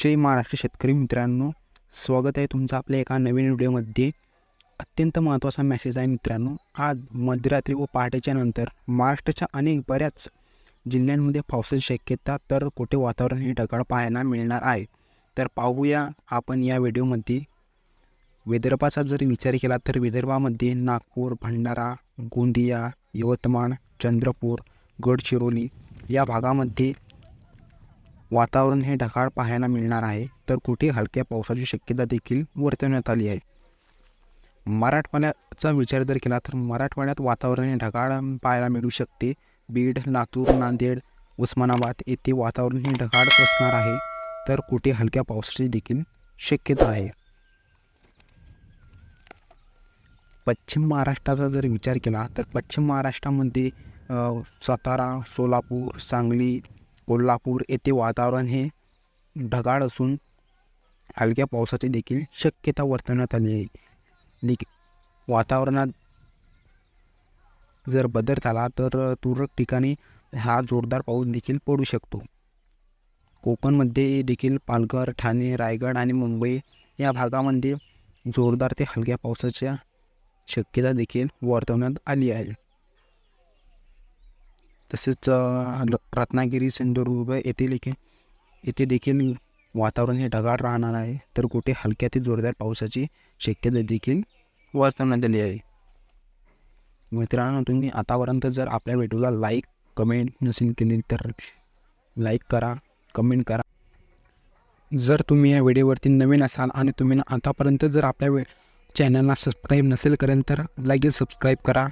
जय महाराष्ट्र शेतकरी मित्रांनो स्वागत आहे तुमचं आपल्या एका नवीन व्हिडिओमध्ये. अत्यंत महत्त्वाचा मेसेज आहे मित्रांनो आज मध्यरात्री व पहाटेच्या नंतर महाराष्ट्राच्या अनेक बऱ्याच जिल्ह्यांमध्ये पावसाची शक्यता तर कुठे वातावरण हे ढगाळ पाहायला मिळणार आहे. तर पाहूया आपण या व्हिडिओमध्ये. विदर्भाचा जर विचार केला तर विदर्भामध्ये नागपूर भंडारा गोंदिया यवतमाळ चंद्रपूर गडचिरोली या भागामध्ये वातावरण हे ढगाळ पाहायला मिळणार आहे तर कुठे हलक्या पावसाची शक्यता देखील वर्तवण्यात आली आहे. मराठवाड्याचा विचार जर केला तर मराठवाड्यात वातावरण हे ढगाळ पाहायला मिळू शकते. बीड लातूर नांदेड उस्मानाबाद येथे वातावरण हे ढगाळ असणार आहे तर कुठे हलक्या पावसाची देखील शक्यता आहे. पश्चिम महाराष्ट्राचा जर विचार केला तर पश्चिम महाराष्ट्रामध्ये सातारा सोलापूर सांगली कोल्हापूर येथे वातावरण हे ढगाळ असून हलक्या पावसाची देखील शक्यता वर्तवण्यात आली आहे. निक वातावरणात जर बदल झाला तर तुरळक ठिकाणी हा जोरदार पाऊस देखील पडू शकतो. कोकणमध्ये देखील पालघर ठाणे रायगड आणि मुंबई या भागामध्ये जोरदार ते हलक्या पावसाच्या शक्यता देखील वर्तवण्यात आली आहे. तसेच रत्नागिरी सिंधुदुर्ग येथे देखील येथे देखील वातावरण हे ढगाळ राहणार आहे. तर कुठे हलक्या ते जोरदार पावसाची शक्यता देखील वर्तवण्यात आली आहे. मित्रांनो तुम्ही आतापर्यंत जर आपल्या व्हिडिओला लाईक कमेंट नसेल केली तर लाईक करा कमेंट करा. जर तुम्ही या व्हिडिओवरती नवीन असाल आणि तुम्ही आतापर्यंत जर आपल्या वे चॅनलला सबस्क्राईब नसेल करेल तर लगेच सबस्क्राईब करा.